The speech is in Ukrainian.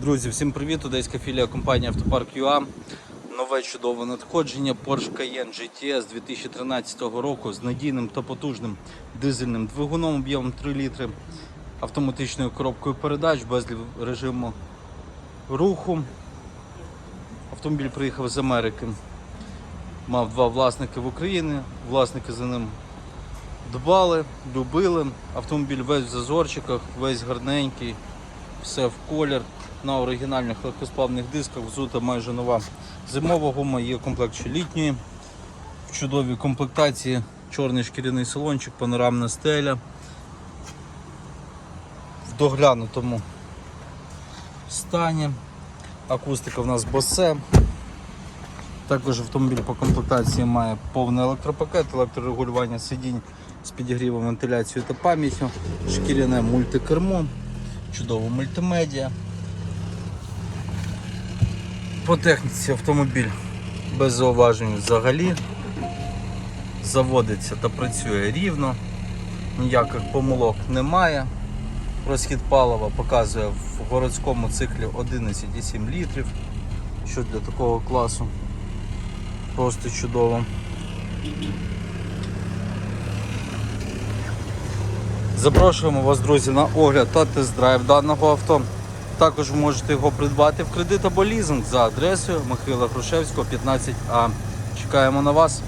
Друзі, всім привіт! Одеська філія компанії Автопарк ЮА. Нове чудове надходження Porsche Cayenne GTS 2013 року з надійним та потужним дизельним двигуном об'ємом 3 літри, автоматичною коробкою передач без режиму руху. Автомобіль приїхав з Америки. Мав два власники в Україні. Власники за ним дбали, любили. Автомобіль весь в зазорчиках, весь гарненький, все в колір. На оригінальних легкосплавних дисках взута майже нова зимова гума, є комплект ще літньої. В чудовій комплектації чорний шкіряний салончик, панорамна стеля. В доглянутому стані. Акустика в нас босе. Також автомобіль по комплектації має повний електропакет, електрорегулювання сидінь з підігрівом, вентиляцією та пам'яттю, шкіряне мультикермо, чудова мультимедіа. По техніці автомобіль без зауважень взагалі заводиться та працює рівно, ніяких помилок немає. Розхід палива показує в городському циклі 11,7 літрів, що для такого класу просто чудово. Запрошуємо вас, друзі, на огляд та тест-драйв даного авто. Також можете його придбати в кредит або лізинг за адресою Михайла Грушевського, 15А. Чекаємо на вас.